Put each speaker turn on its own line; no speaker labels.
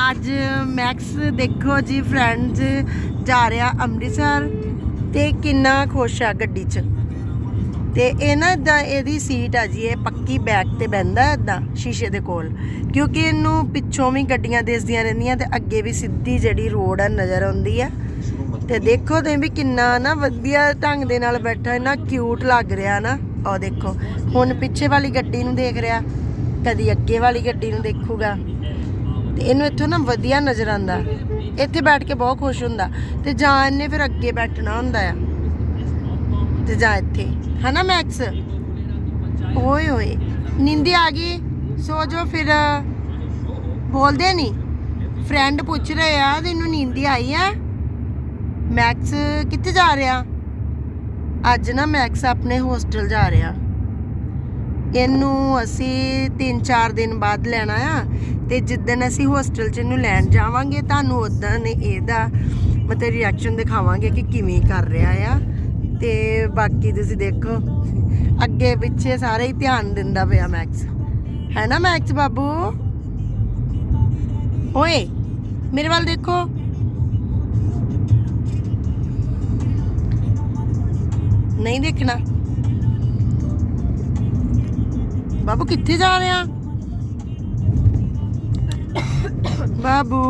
ਅੱਜ ਮੈਕਸ ਦੇਖੋ ਜੀ ਫਰੈਂਡਸ ਜਾ ਰਿਹਾ ਅੰਮ੍ਰਿਤਸਰ ਤੇ ਕਿੰਨਾ ਖੁਸ਼ ਆ ਗੱਡੀ 'ਚ। ਤੇ ਇਹ ਨਾ ਏਦਾਂ ਇਹਦੀ ਸੀਟ ਆ ਜੀ, ਇਹ ਪੱਕੀ ਬੈਕ ਤੇ ਬੈੰਦਾ ਇਦਾਂ ਸ਼ੀਸ਼ੇ ਦੇ ਕੋਲ। ਕਿਉਂਕਿ ਇਹਨੂੰ ਪਿੱਛੋਂ ਵੀ ਗੱਡੀਆਂ ਦਿਸਦੀਆਂ ਰਹਿੰਦੀਆਂ ਤੇ ਅੱਗੇ ਵੀ ਸਿੱਧੀ ਜਿਹੜੀ ਰੋਡ ਆ, ਨਜ਼ਰ ਆਉਂਦੀ ਆ। ਤੇ ਦੇਖੋ ਤੁਸੀਂ ਵੀ ਕਿੰਨਾ ਨਾ ਵਧੀਆ ਢੰਗ ਦੇ ਨਾਲ ਬੈਠਾ, ਇੰਨਾ ਕਿਊਟ ਲੱਗ ਰਿਹਾ ਨਾ। ਉਹ ਦੇਖੋ, ਹੁਣ ਪਿੱਛੇ ਵਾਲੀ ਗੱਡੀ ਨੂੰ ਦੇਖ ਰਿਹਾ, ਕਦੀ ਅੱਗੇ ਵਾਲੀ ਗੱਡੀ ਨੂੰ ਦੇਖੂਗਾ। ਤੇ ਇਹਨੂੰ ਇੱਥੋਂ ਨਾ ਵਧੀਆ ਨਜ਼ਰ ਆਉਂਦਾ। ਇੱਥੇ ਬੈਠ ਕੇ ਬਹੁਤ ਖੁਸ਼ ਹੁੰਦਾ। ਤੇ ਜਾਂ ਇਹਨੇ ਫਿਰ ਅੱਗੇ ਬੈਠਣਾ ਹੁੰਦਾ ਆ। ਤੇ ਜਾਂ ਇੱਥੇ। ਹਨਾ, ਮੈਕਸ? ਓਏ ਓਏ ਨਿੰਦੀ ਆ ਗਈ। ਸੋ ਜੋ ਫਿਰ। ਬੋਲਦੇ ਨਹੀਂ ਫਰੈਂਡ ਪੁੱਛ ਰਹੇ ਆ, ਤੈਨੂੰ ਨੀਂਦੀ ਆਈ ਆ? ਮੈਕਸ ਕਿੱਥੇ ਜਾ ਰਿਹਾ? ਅੱਜ ਨਾ ਮੈਕਸ ਆਪਣੇ ਹੋਸਟਲ ਜਾ ਰਿਹਾ। ਇਹਨੂੰ ਅਸੀਂ 3-4 ਦਿਨ ਬਾਅਦ ਲੈਣਾ ਆ ਤੇ ਜਿੱਦਣ ਅਸੀਂ ਹੋਸਟਲ 'ਚ ਇਹਨੂੰ ਲੈਣ ਜਾਵਾਂਗੇ, ਤੁਹਾਨੂੰ ਉਦੋਂ ਇਹਦਾ ਮਤਲਬ ਰਿਐਕਸ਼ਨ ਦਿਖਾਵਾਂਗੇ ਕਿ ਕਿਵੇਂ ਕਰ ਰਿਹਾ ਆ। ਤੇ ਬਾਕੀ ਤੁਸੀਂ ਦੇਖੋ, ਅੱਗੇ ਪਿੱਛੇ ਸਾਰੇ ਹੀ ਧਿਆਨ ਦਿੰਦਾ ਪਿਆ ਮੈਕਸ ਹੈ ਨਾ ਮੈਕਸ ਬਾਬੂ? ਓਏ, ਮੇਰੇ ਵੱਲ ਦੇਖੋ। ਨਹੀਂ ਦੇਖਣਾ। ਬਾਬੂ ਕਿੱਥੇ ਜਾ ਰਿਹਾ? ਬਾਬੂ